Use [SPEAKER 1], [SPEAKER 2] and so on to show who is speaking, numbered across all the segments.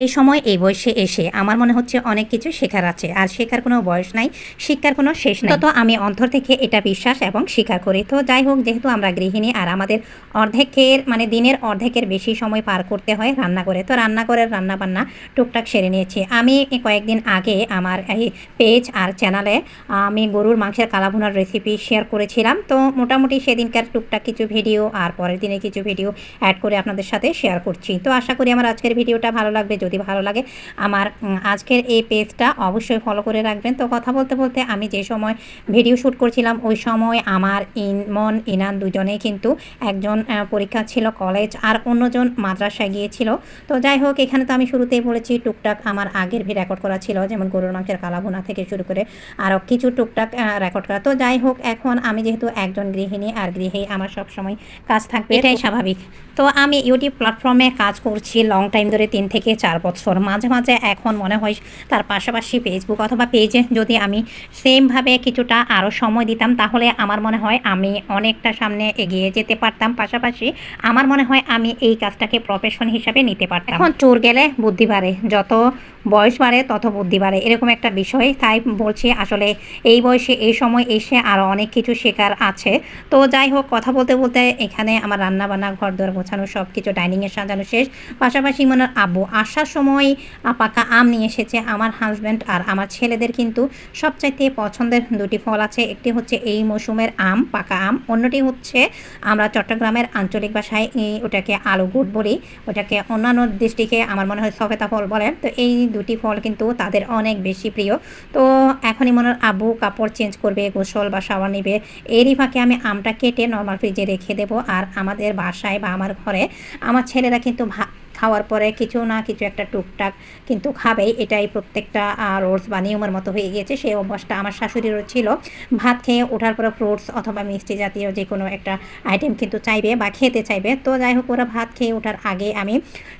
[SPEAKER 1] এই সময় এই বয়সে এসে আমার মনে হচ্ছে অনেক কিছু শেখার আছে। আর শেখার কোনো বয়স নাই, শিক্ষার কোনো শেষ নাই। তো আমি অন্তর থেকে এটা বিশ্বাস এবং স্বীকার করি। তো যাই হোক, যেহেতু আমরা গৃহিণী আর আমাদের অর্ধেকের মানে দিনের অর্ধেকের বেশি সময় পার করতে হয় রান্না করে, তো রান্না করে রান্না বান্না টুকটাক সেরে নিয়েছি। আমি কয়েকদিন আগে আমার এই পেজ আর চ্যানেলে আমি গরুর মাংসের কালাভুনার রেসিপি শেয়ার করেছিলাম। তো মোটামুটি সেদিনকার টুকটাক কিছু ভিডিও আর পরের দিনে কিছু ভিডিও অ্যাড করে আপনাদের সাথে শেয়ার করছি। তো আশা করি আমার আজকের ভিডিওটা ভালো লাগবে। যদি ভালো লাগে আমার আজকের এই পেজটা অবশ্যই ফলো করে রাখবেন। তো কথা বলতে বলতে আমি যে সময় ভিডিও শ্যুট করছিলাম ওই সময় আমার ইমন ইনান দুজনেই কিন্তু একজন পরীক্ষা ছিল কলেজ আর অন্যজন মাদ্রাসায় গিয়েছিল। তো যাই হোক এখানে তো আমি শুরুতেই বলেছি টুকটাক আমার আগের ভি রেকর্ড করা ছিল যেমন গরুর মাংসের কালাভুনা থেকে শুরু করে আরও কিছু টুকটাক রেকর্ড করা। তো যাই হোক এখন আমি যেহেতু একজন গৃহিণী আর গৃহে আমার সব সময় কাজ থাকবে এটাই স্বাভাবিক। তো আমি ইউটিউব প্ল্যাটফর্মে কাজ করছি লং টাইম ধরে তিন থেকে চার বছর। মাঝে মাঝে এখন মনে হয় তার পাশাপাশি ফেসবুক অথবা পেজে যদি আমি সেমভাবে কিছুটা আরও সময় দিতাম, তাহলে আমার মনে হয় আমি অনেকটা সামনে এগিয়ে যেতে পারতাম। পাশাপাশি আমার মনে হয় আমি এই কাজটাকে প্রফেশন হিসাবে নিতে পারতাম। এখন চোর গেলে বুদ্ধি বাড়ে। যত বয়স বাড়ে তত বুদ্ধি বাড়ে, এরকম একটা বিষয়। তাই বলছি আসলে এই বয়সে, এই সময় এসে আরও অনেক কিছু শেখার আছে। তো যাই হোক, কথা বলতে বলতে এখানে আমার রান্না বান্না ঘর দর গোছানো সব কিছু ডাইনিংয়ে সাজানো শেষ। পাশাপাশি মনে আব্বু, আসার সময় পাকা আম নিয়ে এসেছে। আমার হাজব্যান্ড আর আমার ছেলেদের কিন্তু সবচাইতে পছন্দের দুটি ফল আছে। একটি হচ্ছে এই মৌসুমের আম, পাকা আম। অন্যটি হচ্ছে আমরা চট্টগ্রামের আঞ্চলিক ভাষায় ওটাকে আলু, গুড় বলি। ওটাকে অন্যান্য ডিস্ট্রিক্টে আমার মনে হয় সফেতা ফল বলে। তো এই দুটি ফল কিন্তু তাদের অনেক বেশি প্রিয়। তো এখনই মনে হয় আব্বু কাপড় চেঞ্জ করবে, গোসল বা শাওয়ার নেবে। এরই ফাঁকে আমি আমটা কেটে নর্মাল ফ্রিজে রেখে দেবো। আর আমাদের বাসায় বা আমার ঘরে আমার ছেলেরা কিন্তু ভা খাওয়ার পরে কিছু না কিছু একটা টুকটাক কিন্তু খাবেই এটাই প্রত্যেকটা রোলস বা নিয়মের মতো হয়ে গিয়েছে। সেই অভ্যাসটা আমার শাশুড়িরও ছিল। ভাত খেয়ে ওঠার পরে ফ্রুটস অথবা মিষ্টি জাতীয় যে কোনো একটা আইটেম কিন্তু চাইবে বা খেতে চাইবে। তো যাই হোক, ওরা ভাত খেয়ে ওঠার আগে আমি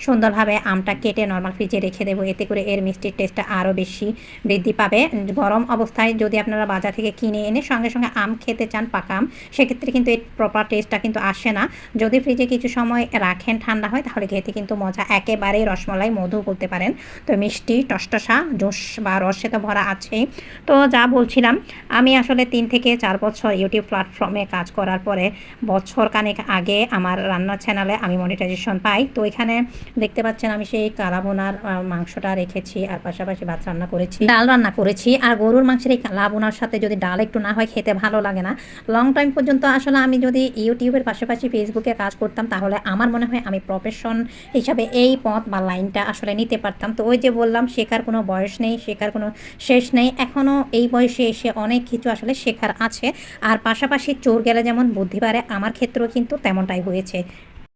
[SPEAKER 1] সুন্দরভাবে আমটা কেটে নর্মাল ফ্রিজে রেখে দেবো। এতে করে এর মিষ্টির টেস্টটা আরও বেশি বৃদ্ধি পাবে। গরম অবস্থায় যদি আপনারা বাজার থেকে কিনে এনে সঙ্গে সঙ্গে আম খেতে চান পাকা আম, সেক্ষেত্রে কিন্তু এর প্রপার টেস্টটা কিন্তু আসে না। যদি ফ্রিজে কিছু সময় রাখেন ঠান্ডা হয়, তাহলে খেতে কিন্তু মজা, একেবারেই রসমলাই মধু বলতে পারেন। তো মিষ্টি, টসটসা, জোস বা রসে তো ভরা আছেই। তো যা বলছিলাম, আমি আসলে তিন থেকে চার বছর ইউটিউব প্ল্যাটফর্মে কাজ করার পরে বছর কানেক আগে আমার রান্নার চ্যানেলে আমি মনিটাইজেশন পাই। তো এখানে দেখতে পাচ্ছেন আমি সেই কালাবোনার মাংসটা রেখেছি আর পাশাপাশি ভাত রান্না করেছি, ডাল রান্না করেছি। আর গরুর মাংসের এই কালাবোনার সাথে যদি ডাল একটু না হয়, খেতে ভালো লাগে না। লং টাইম পর্যন্ত আসলে আমি যদি ইউটিউবের পাশাপাশি ফেসবুকে কাজ করতাম, তাহলে আমার মনে হয় আমি প্রফেশন হিসাবে এই পথ বা লাইনটা আসলে নিতে পারতাম। তো ওই যে বললাম, শেখার কোনো বয়স নেই, শেখার কোনো শেষ নেই। এখনও এই বয়সে এসে অনেক কিছু আসলে শেখার আছে। আর পাশাপাশি চোর গেলে যেমন বুদ্ধি বাড়ে, আমার ক্ষেত্রেও কিন্তু তেমনটাই হয়েছে।